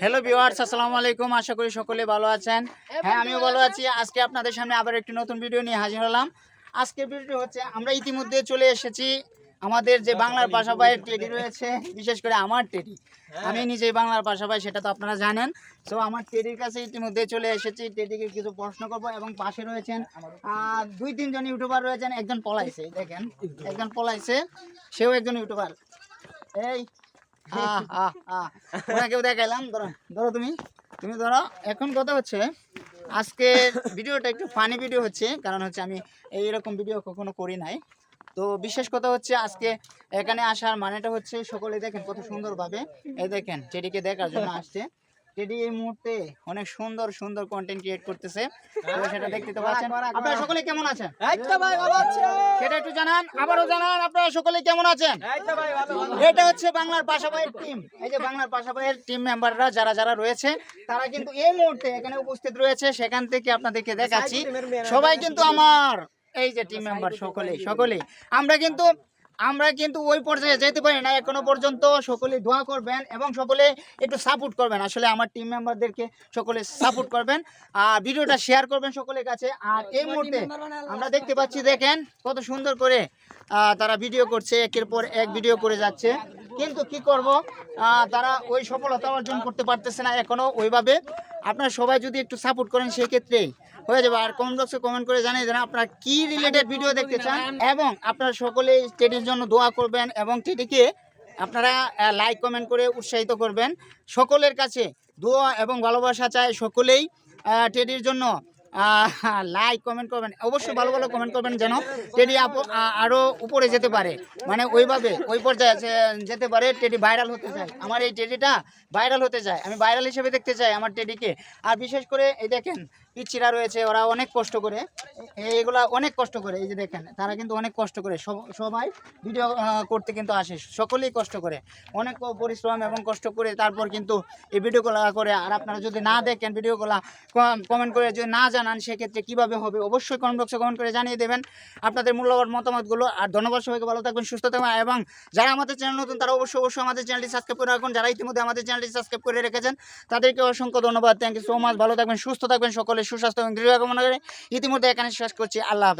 Hello viewers আসসালামু আলাইকুম। আশা করি সকলে ভালো আছেন। হ্যাঁ আমিও ভালো আছি। আজকে আপনাদের সামনে আবার একটি নতুন ভিডিও নিয়ে হাজির হলাম। আজকের ভিডিও হচ্ছে আমরা ইতিমধ্যে চলে এসেছি আমাদের যে বাংলার ভাষা ভাইয়ের টেডি রয়েছে বিশেষ করে আমার টেডি আমি নিজেই বাংলার ভাষা ভাই সেটা তো আপনারা জানেন। তো আমার টেডির কাছে ইতিমধ্যে চলে এসেছি। টেডিকে কিছু প্রশ্ন করব এবং পাশে রয়েছেন দুই তিনজন ইউটিউবার রয়েছেন। একজন পলাইছে দেখেন। একজন পলাইছে সেও একজন ইউটিউবার এই। ওনাকেও দেখাইলাম ধরো ধরো তুমি তুমি ধরো। এখন কথা হচ্ছে, আজকে ভিডিওটা একটু ফানি ভিডিও হচ্ছে, কারণ হচ্ছে আমি এইরকম ভিডিও কখনো করি নাই। তো বিশেষ কথা হচ্ছে, আজকে এখানে আসার মানেটা হচ্ছে সকলে দেখেন কত সুন্দরভাবে। এই দেখেন সেটিকে দেখার জন্য আসছে। টেডি এই মুহূর্তে অনেক সুন্দর সুন্দর কন্টেন্ট ক্রিয়েট করতেছে। তো সেটা দেখতে তো পাচ্ছেন। আপনারা সকলে কেমন আছেন? সেটা একটু জানান আবারও জানান আপনারা সকলে কেমন আছেন? এটা হচ্ছে বাংলার পাশাপাশি টিম এই যে বাংলার পাশাপাশি টিম মেম্বাররা যারা যারা রয়েছে তারা কিন্তু এই মুহূর্তে এখানে উপস্থিত রয়েছে। সেখান থেকে আপনাদেরকে দেখাচ্ছি। সবাই কিন্তু আমার এই যে টিম মেম্বার সকলেই সকলেই। আমরা কিন্তু আমরা কিন্তু ওই পর্যায়ে যেতে পারি না। এখনও পর্যন্ত সকলে দোয়া করবেন এবং সকলে একটু সাপোর্ট করবেন। আসলে আমার টিম মেম্বারদেরকে সকলে সাপোর্ট করবেন। আর ভিডিওটা শেয়ার করবেন সকলের কাছে। আর এই মুহূর্তে আমরা দেখতে পাচ্ছি, দেখেন কত সুন্দর করে তারা ভিডিও করছে। একের পর এক ভিডিও করে যাচ্ছে। কিন্তু কি করব? তারা ওই সফলতা অর্জন করতে পারতেছে না এখনও ওইভাবে। আপনারা সবাই যদি একটু সাপোর্ট করেন সেই ক্ষেত্রে হয়ে যাবে। আর কমেন্ট বক্সে কমেন্ট করে জানিয়ে দেন আপনারা কি রিলেটেড ভিডিও দেখতে চান এবং আপনারা সকলেই টেডির জন্য দোয়া করবেন এবং টেডিকে আপনারা লাইক কমেন্ট করে উৎসাহিত করবেন। সকলের কাছে দোয়া এবং ভালোবাসা চায় সকলেই টেডির জন্য। লাইক কমেন্ট করবেন। অবশ্যই ভালো ভালো কমেন্ট করবেন যেন টেডি আরও আরও উপরে যেতে পারে। মানে ওইভাবে, ওই পর্যায়ে যেতে পারে টেডি ভাইরাল হতে চায়। আমার এই টেডিটা ভাইরাল হতে চায়। আমি ভাইরাল হিসেবে দেখতে চাই আমার টেডিকে আর বিশেষ করে এই দেখেন পিচ্ছিরা রয়েছে, ওরা অনেক কষ্ট করে। এইগুলা অনেক কষ্ট করে, এই যে দেখেন, তারা কিন্তু অনেক কষ্ট করে। সব- সবাই ভিডিও করতে কিন্তু আসে, সকলেই কষ্ট করে। অনেক পরিশ্রম এবং কষ্ট করে তারপর কিন্তু এই ভিডিওগুলো করে। আর আপনারা যদি না দেখেন ভিডিওগুলো কমেন্ট করে যদি না জানান, সেক্ষেত্রে কীভাবে হবে, অবশ্যই কমেন্ট বক্সে কমেন্ট করে জানিয়ে দেবেন। আপনাদের মূল্যবান মতামতগুলো, আর ধন্যবাদ সবাইকে, ভালো থাকবেন, সুস্থ থাকবেন। এবং যারা আমাদের চ্যানেল নতুন, তারা অবশ্যই অবশ্যই আমাদের চ্যানেলটি সাবস্ক্রাইব করে রাখুন। যারা ইতিমধ্যে আমাদের চ্যানেলটি সাবস্ক্রাইব করে রেখেছেন, তাদেরকে অসংখ্য ধন্যবাদ। থ্যাংক ইউ সো মাচ ভালো থাকবেন, সুস্থ থাকবেন সকলে। সুস্বাস্থ্য এবং দৃঢ় কামনা করে। ইতিমধ্যে এখানে শেষ করছি। আল্লাহ